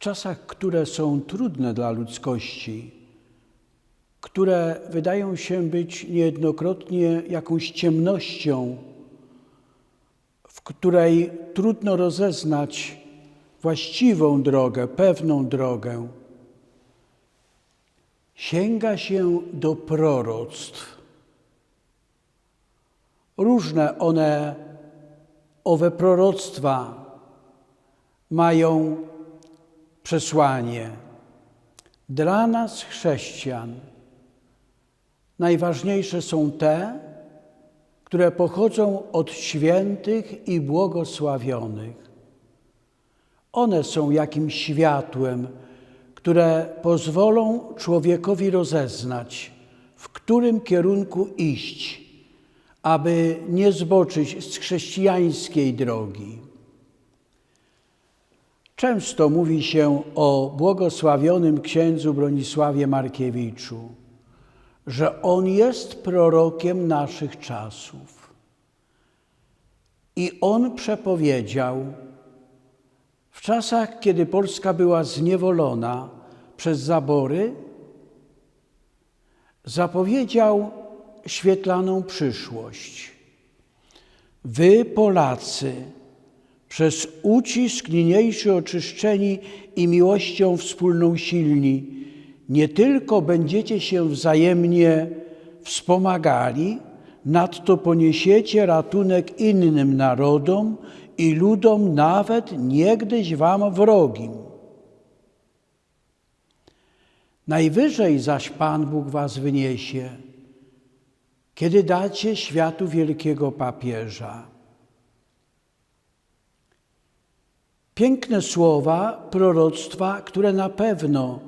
Czasach, które są trudne dla ludzkości, które wydają się być niejednokrotnie jakąś ciemnością, w której trudno rozeznać właściwą drogę, pewną drogę, sięga się do proroctw. Różne one, owe proroctwa, mają przesłanie. Dla nas, chrześcijan, najważniejsze są te, które pochodzą od świętych i błogosławionych. One są jakimś światłem, które pozwolą człowiekowi rozeznać, w którym kierunku iść, aby nie zboczyć z chrześcijańskiej drogi. Często mówi się o błogosławionym księdzu Bronisławie Markiewiczu, że on jest prorokiem naszych czasów. I on przepowiedział, w czasach, kiedy Polska była zniewolona przez zabory, zapowiedział świetlaną przyszłość. Wy, Polacy, przez ucisk niniejszy oczyszczeni i miłością wspólną silni, nie tylko będziecie się wzajemnie wspomagali, nadto poniesiecie ratunek innym narodom i ludom nawet niegdyś wam wrogim. Najwyżej zaś Pan Bóg was wyniesie, kiedy dacie światu wielkiego papieża. Piękne słowa proroctwa, które na pewno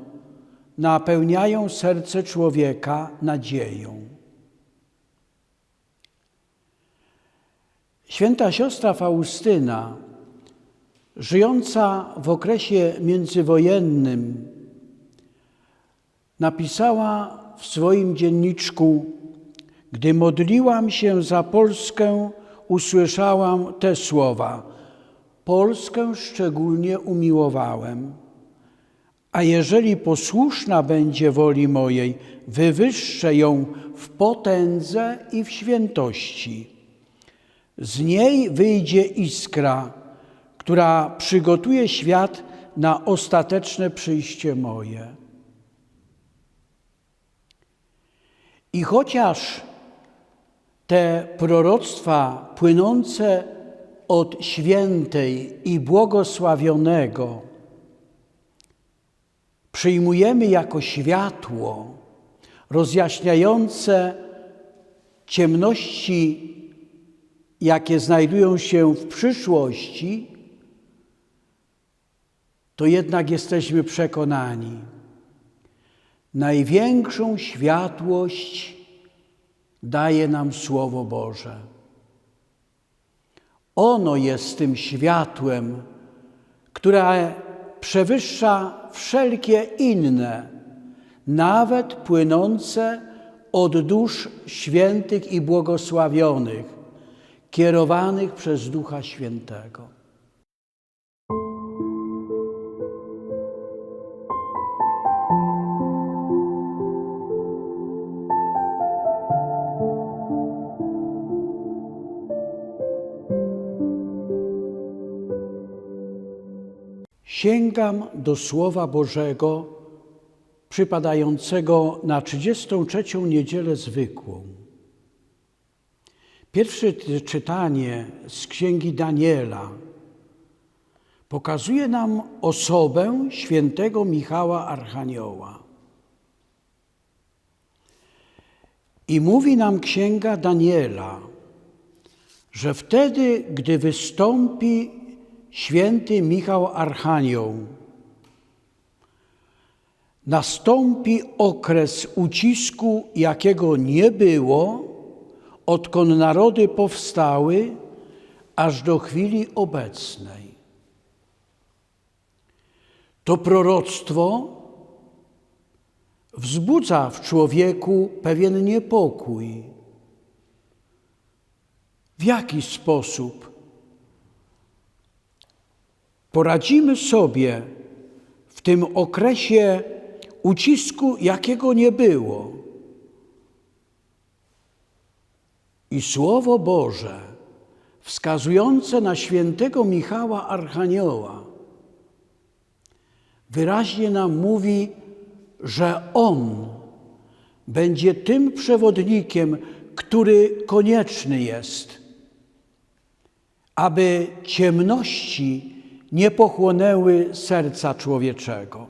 napełniają serce człowieka nadzieją. Święta siostra Faustyna, żyjąca w okresie międzywojennym, napisała w swoim dzienniczku: Gdy modliłam się za Polskę, usłyszałam te słowa: Polskę szczególnie umiłowałem. A jeżeli posłuszna będzie woli mojej, wywyższę ją w potędze i w świętości. Z niej wyjdzie iskra, która przygotuje świat na ostateczne przyjście moje. I chociaż te proroctwa płynące od świętej i błogosławionego przyjmujemy jako światło rozjaśniające ciemności, jakie znajdują się w przyszłości, to jednak jesteśmy przekonani, największą światłość daje nam Słowo Boże. Ono jest tym światłem, które przewyższa wszelkie inne, nawet płynące od dusz świętych i błogosławionych, kierowanych przez Ducha Świętego. Sięgam do Słowa Bożego przypadającego na 33. niedzielę zwykłą. Pierwsze czytanie z Księgi Daniela pokazuje nam osobę świętego Michała Archanioła. I mówi nam Księga Daniela, że wtedy, gdy wystąpi święty Michał Archanioł, nastąpi okres ucisku, jakiego nie było, odkąd narody powstały, aż do chwili obecnej. To proroctwo wzbudza w człowieku pewien niepokój. W jaki sposób poradzimy sobie w tym okresie ucisku, jakiego nie było. I Słowo Boże, wskazujące na świętego Michała Archanioła, wyraźnie nam mówi, że On będzie tym przewodnikiem, który konieczny jest, aby ciemności nie pochłonęły serca człowieczego.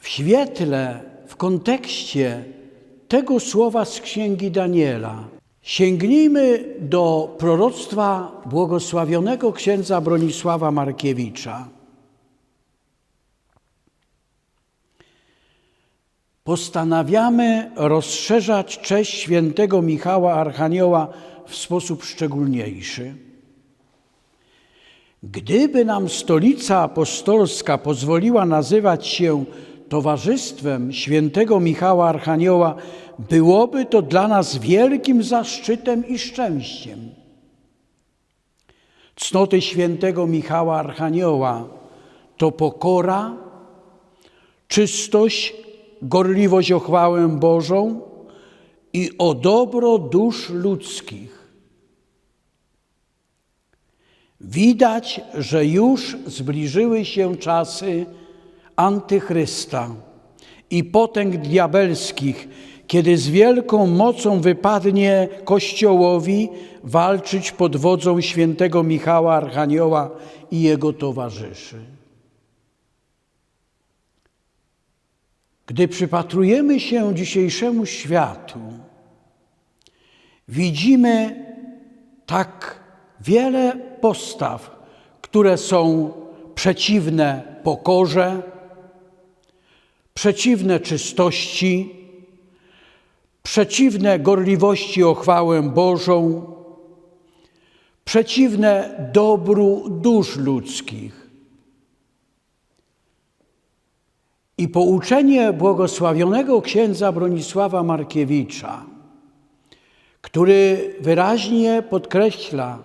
W świetle, w kontekście tego słowa z księgi Daniela, sięgnijmy do proroctwa błogosławionego księdza Bronisława Markiewicza. Postanawiamy rozszerzać cześć świętego Michała Archanioła w sposób szczególniejszy. Gdyby nam stolica apostolska pozwoliła nazywać się Towarzystwem Świętego Michała Archanioła, byłoby to dla nas wielkim zaszczytem i szczęściem. Cnoty Świętego Michała Archanioła to pokora, czystość, gorliwość o chwałę Bożą i o dobro dusz ludzkich. Widać, że już zbliżyły się czasy antychrysta i potęg diabelskich, kiedy z wielką mocą wypadnie Kościołowi walczyć pod wodzą świętego Michała Archanioła i jego towarzyszy. Gdy przypatrujemy się dzisiejszemu światu, widzimy tak wiele postaw, które są przeciwne pokorze, przeciwne czystości, przeciwne gorliwości o chwałę Bożą, przeciwne dobru dusz ludzkich. I pouczenie błogosławionego księdza Bronisława Markiewicza, który wyraźnie podkreśla,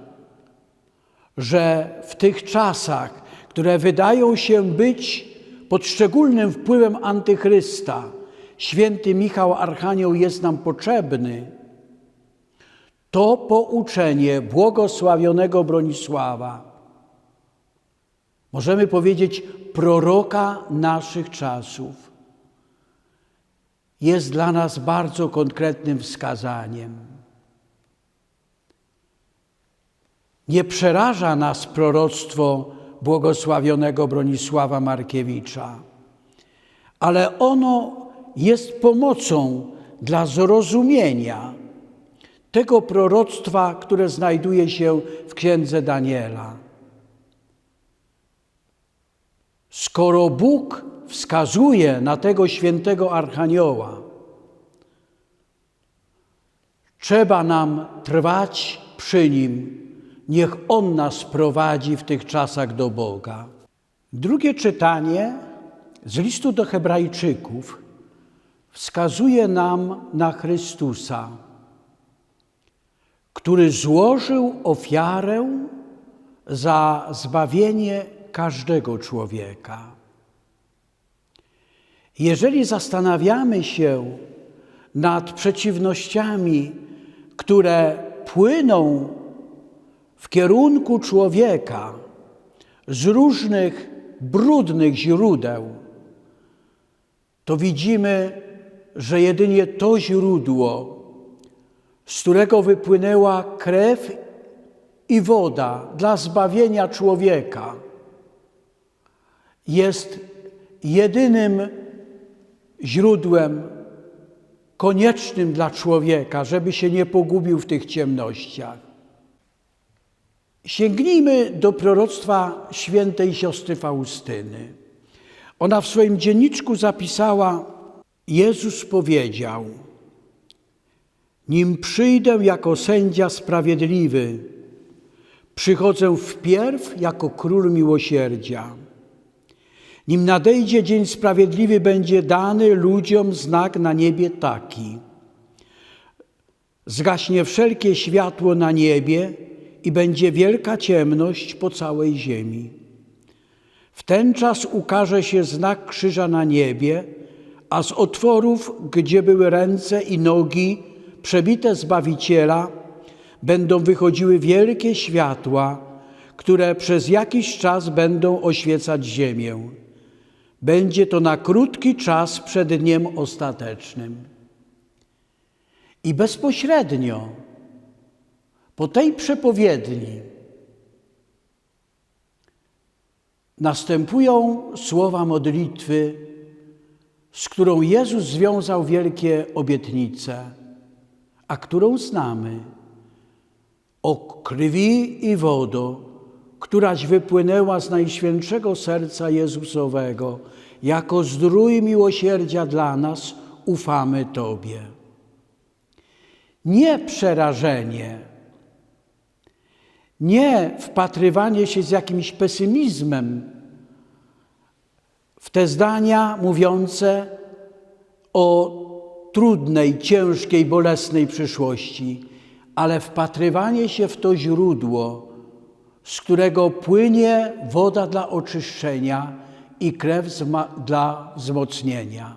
że w tych czasach, które wydają się być pod szczególnym wpływem antychrysta, święty Michał Archanioł jest nam potrzebny, to pouczenie błogosławionego Bronisława, możemy powiedzieć proroka naszych czasów, jest dla nas bardzo konkretnym wskazaniem. Nie przeraża nas proroctwo błogosławionego Bronisława Markiewicza, ale ono jest pomocą dla zrozumienia tego proroctwa, które znajduje się w księdze Daniela. Skoro Bóg wskazuje na tego świętego archanioła, trzeba nam trwać przy nim. Niech On nas prowadzi w tych czasach do Boga. Drugie czytanie z listu do Hebrajczyków wskazuje nam na Chrystusa, który złożył ofiarę za zbawienie każdego człowieka. Jeżeli zastanawiamy się nad przeciwnościami, które płyną w kierunku człowieka z różnych brudnych źródeł, to widzimy, że jedynie to źródło, z którego wypłynęła krew i woda dla zbawienia człowieka, jest jedynym źródłem koniecznym dla człowieka, żeby się nie pogubił w tych ciemnościach. Sięgnijmy do proroctwa świętej siostry Faustyny. Ona w swoim dzienniczku zapisała: Jezus powiedział: Nim przyjdę jako sędzia sprawiedliwy, przychodzę wpierw jako król miłosierdzia. Nim nadejdzie dzień sprawiedliwy, będzie dany ludziom znak na niebie taki. Zgaśnie wszelkie światło na niebie i będzie wielka ciemność po całej ziemi. W ten czas ukaże się znak krzyża na niebie, a z otworów, gdzie były ręce i nogi przebite Zbawiciela, będą wychodziły wielkie światła, które przez jakiś czas będą oświecać ziemię. Będzie to na krótki czas przed dniem ostatecznym. I bezpośrednio po tej przepowiedni następują słowa modlitwy, z którą Jezus związał wielkie obietnice, a którą znamy. O krwi i wodo, któraś wypłynęła z najświętszego serca Jezusowego, jako zdrój miłosierdzia dla nas, ufamy Tobie. Nie przerażenie, nie wpatrywanie się z jakimś pesymizmem w te zdania mówiące o trudnej, ciężkiej, bolesnej przyszłości, ale wpatrywanie się w to źródło, z którego płynie woda dla oczyszczenia i krew dla wzmocnienia.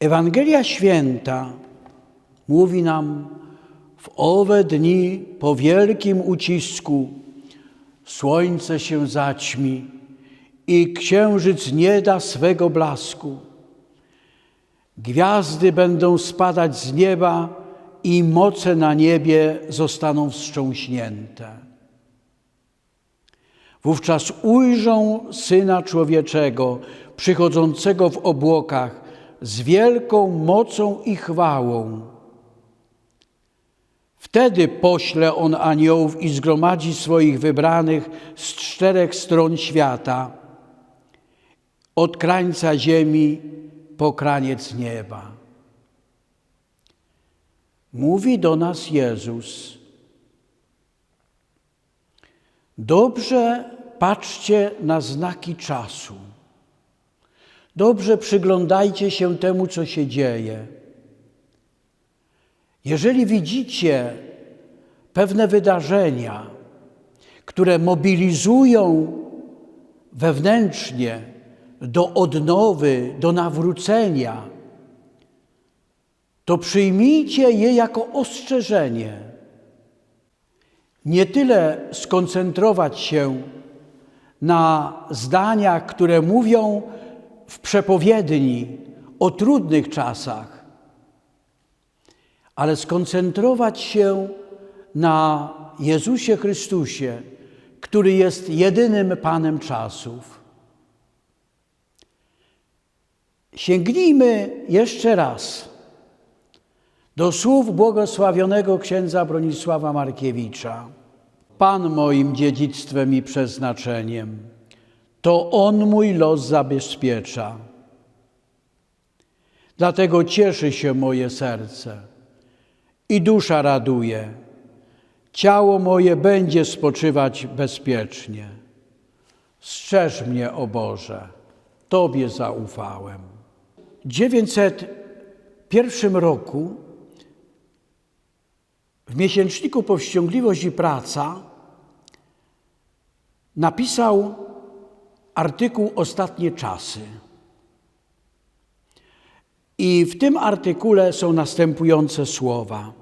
Ewangelia Święta mówi nam w owe dni po wielkim ucisku słońce się zaćmi i księżyc nie da swego blasku. Gwiazdy będą spadać z nieba i moce na niebie zostaną wstrząśnięte. Wówczas ujrzą Syna Człowieczego przychodzącego w obłokach z wielką mocą i chwałą. Wtedy pośle on aniołów i zgromadzi swoich wybranych z czterech stron świata, od krańca ziemi po kraniec nieba. Mówi do nas Jezus. Dobrze patrzcie na znaki czasu. Dobrze przyglądajcie się temu, co się dzieje. Jeżeli widzicie pewne wydarzenia, które mobilizują wewnętrznie do odnowy, do nawrócenia, to przyjmijcie je jako ostrzeżenie. Nie tyle skoncentrować się na zdaniach, które mówią w przepowiedni o trudnych czasach, ale skoncentrować się na Jezusie Chrystusie, który jest jedynym Panem czasów. Sięgnijmy jeszcze raz do słów błogosławionego księdza Bronisława Markiewicza. Pan moim dziedzictwem i przeznaczeniem, to On mój los zabezpiecza. Dlatego cieszy się moje serce i dusza raduje. Ciało moje będzie spoczywać bezpiecznie. Strzeż mnie, o Boże, Tobie zaufałem. W 901 roku w miesięczniku Powściągliwość i Praca napisał artykuł Ostatnie czasy. I w tym artykule są następujące słowa.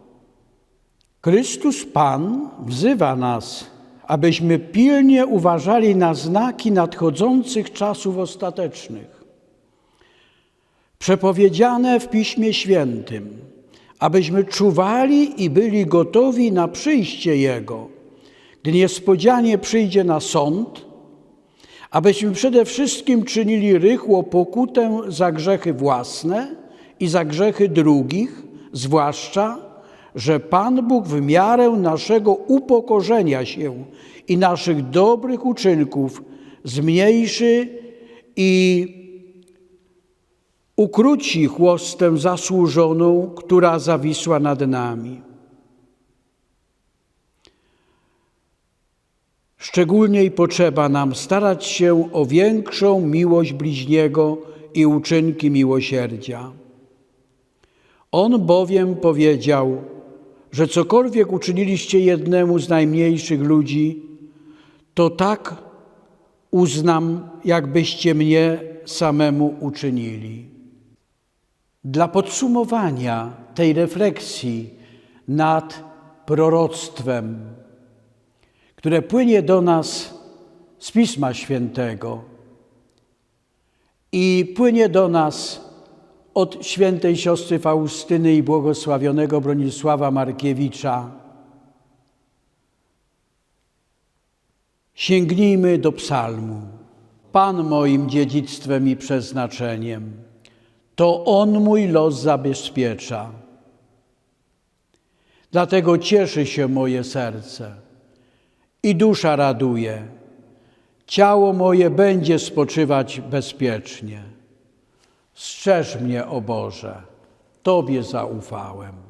Chrystus Pan wzywa nas, abyśmy pilnie uważali na znaki nadchodzących czasów ostatecznych. Przepowiedziane w Piśmie Świętym, abyśmy czuwali i byli gotowi na przyjście Jego, gdy niespodzianie przyjdzie na sąd, abyśmy przede wszystkim czynili rychło pokutę za grzechy własne i za grzechy drugich, zwłaszcza że Pan Bóg w miarę naszego upokorzenia się i naszych dobrych uczynków zmniejszy i ukróci chłostę zasłużoną, która zawisła nad nami. Szczególnie potrzeba nam starać się o większą miłość bliźniego i uczynki miłosierdzia. On bowiem powiedział: że cokolwiek uczyniliście jednemu z najmniejszych ludzi, to tak uznam, jakbyście mnie samemu uczynili. Dla podsumowania tej refleksji nad proroctwem, które płynie do nas z Pisma Świętego i płynie do nas od świętej siostry Faustyny i błogosławionego Bronisława Markiewicza. Sięgnijmy do psalmu. Pan moim dziedzictwem i przeznaczeniem, to On mój los zabezpiecza. Dlatego cieszy się moje serce i dusza raduje. Ciało moje będzie spoczywać bezpiecznie. Strzeż mnie, o Boże, Tobie zaufałem.